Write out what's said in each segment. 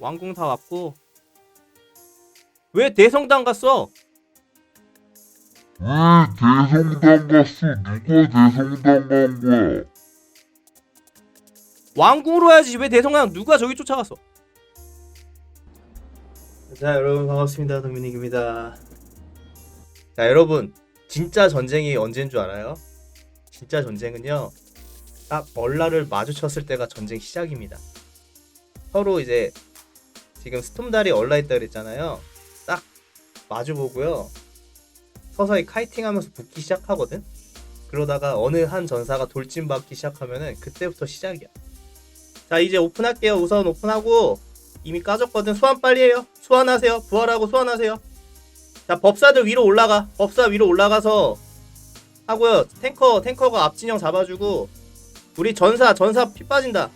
왕궁 다 왔고 왜 대성당 갔어? 왜 대성당 갔어? 누가 대성당 간 거야? 왕궁으로 해야지 왜 대성당 누가 저기 쫓아갔어? 자 여러분 반갑습니다 동민익입니다 자 여러분 진짜 전쟁이 언제인 줄 알아요? 진짜 전쟁은요 딱 얼라를 마주쳤을 때가 전쟁 시작입니다 서로 이제 지금 스톰달이 얼라 있다 그랬잖아요. 딱 마주보고요. 서서히 카이팅하면서 붙기 시작하거든? 그러다가 어느 한 전사가 돌진받기 시작하면은 그때부터 시작이야. 자 이제 오픈할게요. 우선 오픈하고 이미 까졌거든. 소환 빨리 해요. 소환하세요. 부활하고 소환하세요. 자 법사들 위로 올라가. 법사 위로 올라가서 하고요. 탱커 탱커가 앞진영 잡아주고 우리 전사 전사 피 빠진다.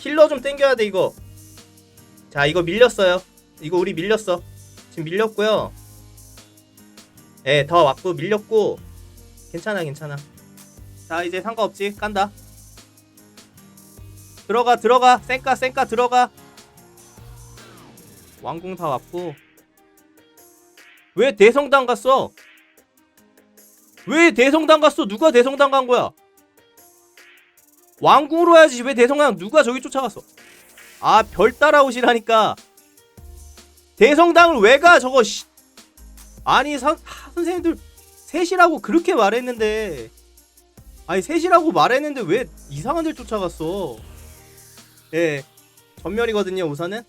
힐러 좀 땡겨야 돼 이거 자 이거 밀렸어요. 이거 우리 밀렸어. 지금 밀렸고요. 예더 왔고 밀렸고. 괜찮아 괜찮아. 자 이제 상관없지. 깐다. 들어가 들어가. 쌩까 쌩까 들어가. 왕궁 다 왔고. 왜 대성당 갔어? 왜 대성당 갔어? 누가 대성당 간 거야? 왕궁으로 해야지. 왜 대성당 누가 저기 쫓아갔어? 아 별 따라오시라니까. 대성당을 왜 가 저거 씨. 아니 선, 하, 선생님들 셋이라고 그렇게 말했는데. 아니 셋이라고 말했는데 왜 이상한 데 쫓아갔어? 예 전멸이거든요 우선은.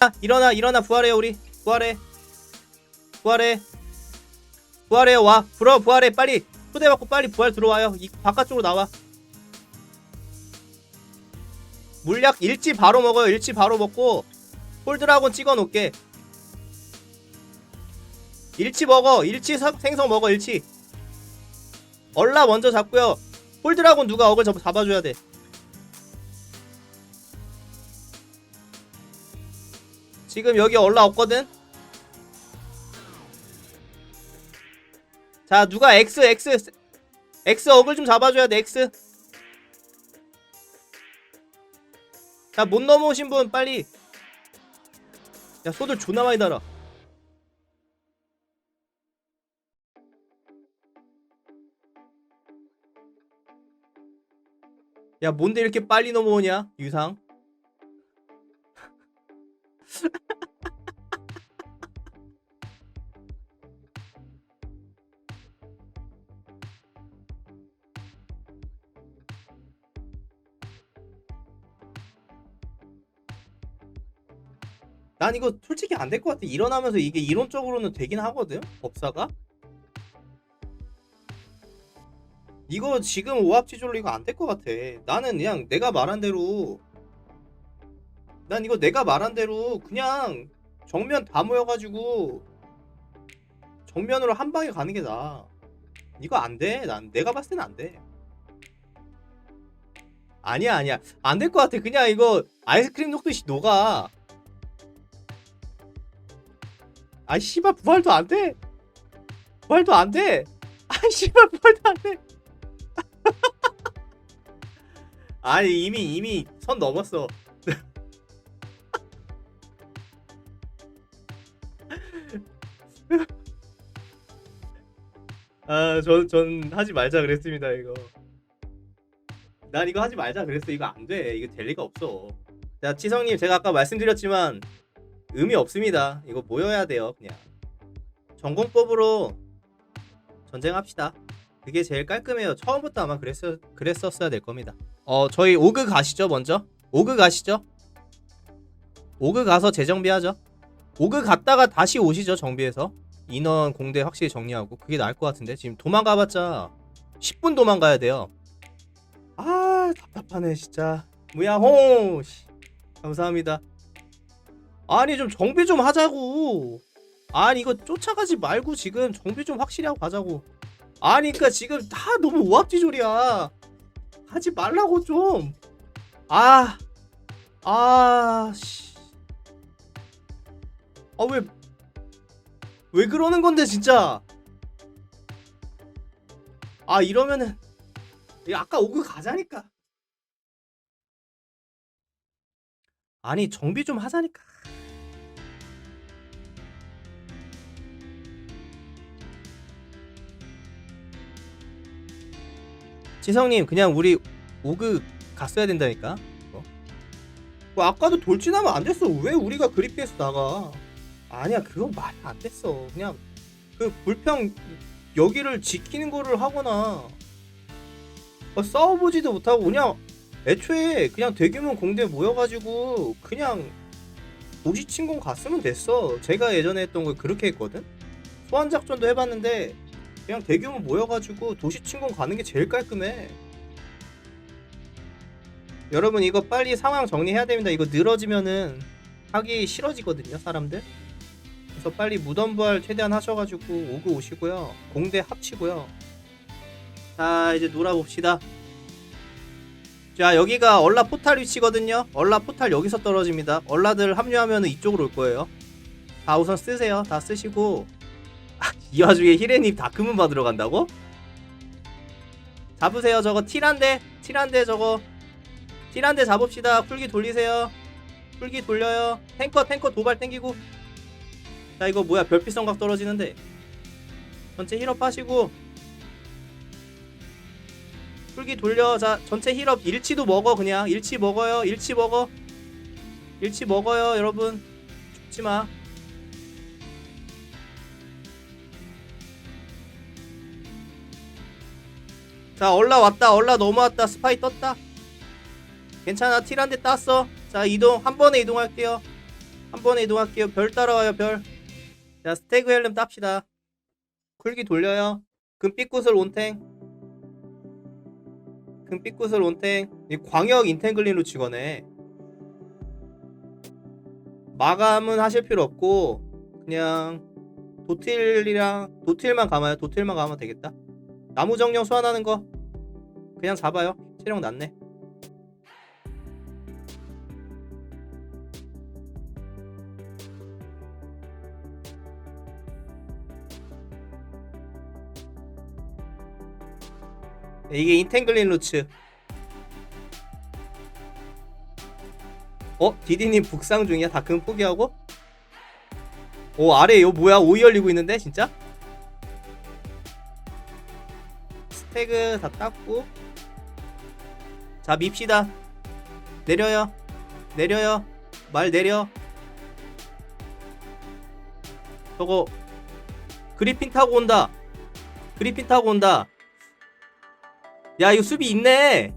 아, 일어나 일어나 부활해요 우리. 부활해. 부활해. 부활해요 와. 불어 부활해 빨리. 초대 받고 빨리 부활 들어와요. 이 바깥쪽으로 나와 물약 일치 바로 먹어요. 일치 바로 먹고 홀드라곤 찍어 놓게. 일치 먹어. 일치 사- 생성 먹어 일치 얼라 먼저 잡고요. 홀드라곤 누가 어글 잡- 잡아줘야 돼. 지금 여기 얼라 없거든? 자 누가 X X X 어글 좀 잡아줘야 돼 X 자못 넘어오신 분 빨리. 야 소들 존나 많이 달아. 야 뭔데 이렇게 빨리 넘어오냐? 유상 난 이거 솔직히 안 될 것 같아. 일어나면서 이게 이론적으로는 되긴 하거든. 법사가. 이거 지금 오합지졸로 이거 안 될 것 같아. 나는 그냥 내가 말한 대로 난 이거 내가 말한 대로 그냥 정면 다 모여가지고 정면으로 한 방에 가는 게 나아. 이거 안 돼. 난 내가 봤을 때는 안 돼. 아니야 아니야 안 될 것 같아. 그냥 이거 아이스크림 녹듯이 녹아. 아 씨발 부활도 안 돼. 부활도 안 돼. 아 씨발 부활도 안 돼. 아니 이미 이미 선 넘었어. 아, 전, 전 하지 말자 그랬습니다, 이거. 난 이거 하지 말자 그랬어. 이거 안 돼. 이거 될 리가 없어. 자, 치성님, 제가 아까 말씀드렸지만, 의미 없습니다. 이거 모여야 돼요, 그냥. 전공법으로 전쟁합시다. 그게 제일 깔끔해요. 처음부터 아마 그랬어, 그랬었어야 될 겁니다. 어, 저희 오그 가시죠, 먼저. 오그 가시죠. 오그 가서 재정비하죠. 오그 갔다가 다시 오시죠, 정비해서. 인원 공대 확실히 정리하고. 그게 나을 것 같은데. 지금 도망가봤자 10분 도망가야 돼요. 아, 답답하네, 진짜. 무야호! 씨. 감사합니다. 아니 좀 정비 좀 하자고. 아니 이거 쫓아가지 말고 지금 정비 좀 확실히 하고 가자고. 아니 그니까 지금 다 너무 오합지졸이야. 하지 말라고 좀. 아, 아, 씨. 아 왜, 왜 그러는 건데 진짜. 아 이러면은 야, 아까 오그 가자니까. 아니 정비 좀 하자니까. 지성님 그냥 우리 오그 갔어야 된다니까. 어? 뭐 아까도 돌진하면 안 됐어. 왜 우리가 그리피에서 나가? 아니야 그건 말이 안 됐어. 그냥 그 불평 여기를 지키는 거를 하거나 어, 싸워보지도 못하고 그냥 애초에 그냥 대규모 공대 모여가지고 그냥 도시 침공 갔으면 됐어. 제가 예전에 했던 걸 그렇게 했거든. 소환 작전도 해봤는데 그냥 대규모 모여가지고 도시 침공 가는 게 제일 깔끔해. 여러분 이거 빨리 상황 정리해야 됩니다. 이거 늘어지면은 하기 싫어지거든요, 사람들. 그래서 빨리 무덤 부활 최대한 하셔가지고 오고 오시고요. 공대 합치고요. 자 이제 놀아봅시다. 자 여기가 얼라 포탈 위치거든요. 얼라 포탈 여기서 떨어집니다. 얼라들 합류하면 이쪽으로 올 거예요. 다 우선 쓰세요. 다 쓰시고 아, 이 와중에 히레님 다크문 받으러 간다고? 잡으세요. 저거 틸한데 틸한데 저거 틸한데 잡읍시다. 풀기 돌리세요. 풀기 돌려요. 탱커 탱커 도발 땡기고 자 이거 뭐야 별빛 성각 떨어지는데 전체 힐업 하시고 풀기 돌려. 자 전체 힐업 일치도 먹어 그냥. 일치 먹어요 일치 먹어. 일치 먹어요 여러분. 죽지마. 자 얼라 왔다 얼라 넘어왔다. 스파이 떴다. 괜찮아 대 땄어. 자 이동 한 번에 이동할게요. 한 번에 이동할게요. 별 따라와요 별자 스태그 헬름 땁시다. 쿨기 돌려요. 금빛구슬 온탱 금빛구슬 온탱 이 광역 인탱글린 루치거네 마감은 하실 필요 없고 그냥 도틸이랑 도틸만 감아요. 도틸만 감으면 되겠다. 나무 정령 소환하는 거 그냥 잡아요. 체력 낮네 이게 인탱글린 루츠. 어? 디디님 북상 중이야? 다큰 포기하고? 오 아래 요 뭐야? 오이 열리고 있는데 진짜? 스태그 다 땄고. 자 밉시다. 내려요. 내려요. 말 내려. 저거 그리핀 타고 온다. 그리핀 타고 온다 야 이거 수비 있네.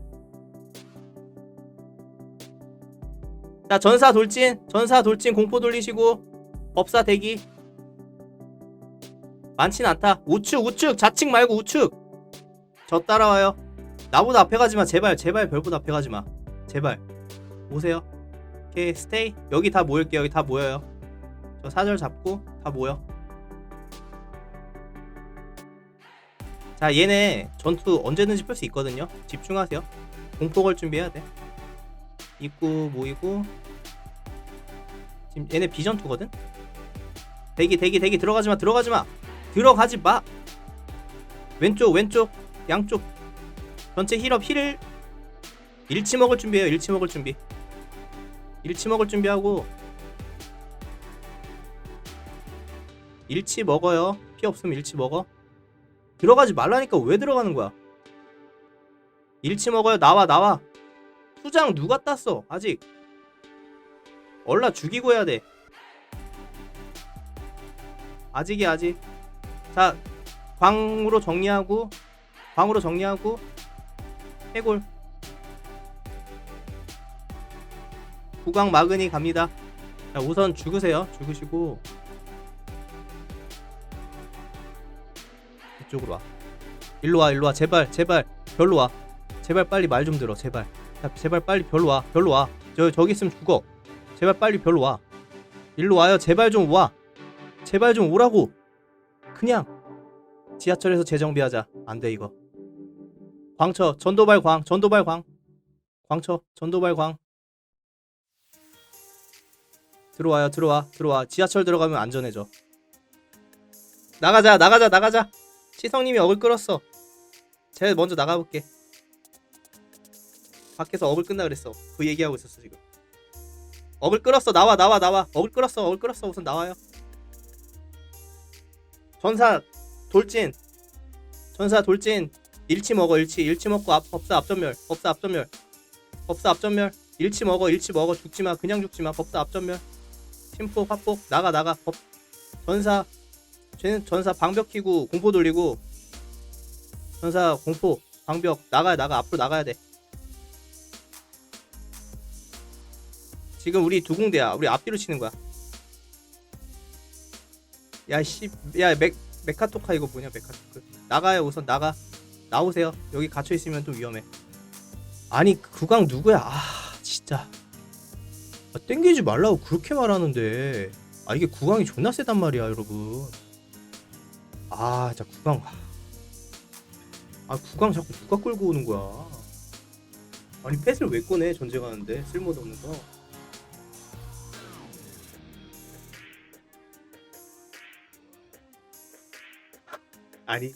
자 전사 돌진 전사 돌진 공포 돌리시고 법사 대기. 많진 않다. 우측 우측 좌측 말고 우측. 저 따라와요. 나보다 앞에 가지마. 제발 제발 별보다 앞에 가지마. 제발. 오세요. 오케이 스테이. 여기 다 모일게요. 여기 다 모여요. 저 사절 잡고 다 모여 자 얘네 전투 언제든지 풀 수 있거든요. 집중하세요. 공포 걸 준비해야 돼. 입구 모이고. 지금 얘네 비전투거든? 대기 대기 대기. 들어가지마 들어가지마. 들어가지마. 왼쪽 왼쪽 양쪽. 전체 힐업 힐. 일치 먹을 준비해요. 일치 먹을 준비. 일치 먹을 준비하고. 일치 먹어요. 피 없으면 일치 먹어 들어가지 말라니까 왜 들어가는 거야? 일치 먹어요. 나와 나와. 투장 누가 땄어 아직? 얼라 죽이고 해야 돼. 아직이 아직. 자 광으로 정리하고 광으로 정리하고 해골. 구강 마그니 갑니다. 자 우선 죽으세요. 죽으시고 이쪽으로 와. 일로 와 일로 와. 제발 제발. 별로 와. 제발 빨리 말 좀 들어 제발. 야, 제발 빨리 별로 와 별로 와 저 저기 있으면 죽어. 제발 빨리 별로 와. 일로 와요. 제발 좀 와. 제발 좀 오라고. 그냥 지하철에서 재정비하자. 안 돼 이거. 광쳐. 전도발 광 전도발 광. 광쳐. 전도발 광. 들어와요 들어와 들어와. 지하철 들어가면 안전해져. 나가자 나가자 나가자 시성님이 억을 끌었어. 제가 먼저 나가볼게. 밖에서 억을 끈다 그랬어. 그 얘기하고 있었어 지금. 어글 끌었어. 나와 나와 나와. 어글 끌었어 어글 끌었어. 우선 나와요. 전사 돌진. 전사 돌진. 일치 먹어 일치. 일치 먹고 앞, 법사 앞전멸 법사 앞전멸. 법사 앞전멸. 일치 먹어 일치 먹어. 죽지마. 그냥 죽지마. 법사 앞전멸. 심포 화폭. 나가 나가. 법 전사 쟤는 전사 방벽 키고 공포 돌리고 전사 공포 방벽 나가야 나가. 앞으로 나가야 돼. 지금 우리 두 공대야. 우리 앞뒤로 치는 거야. 야씨야맥 메카토카 이거 뭐냐 메카토크. 나가요 우선 나가. 나오세요. 여기 갇혀 있으면 좀 위험해. 아니 구강 누구야? 아 진짜. 아, 땡기지 말라고 그렇게 말하는데. 아 이게 구강이 존나 세단 말이야 여러분 아 진짜 구강 아 구강 자꾸 누가 끌고 오는 거야. 아니 펫을 왜 꺼내? 전쟁하는데 쓸모도 없는 거. 아니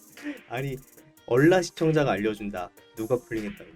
아니 얼라 시청자가 알려준다. 누가 풀링했다고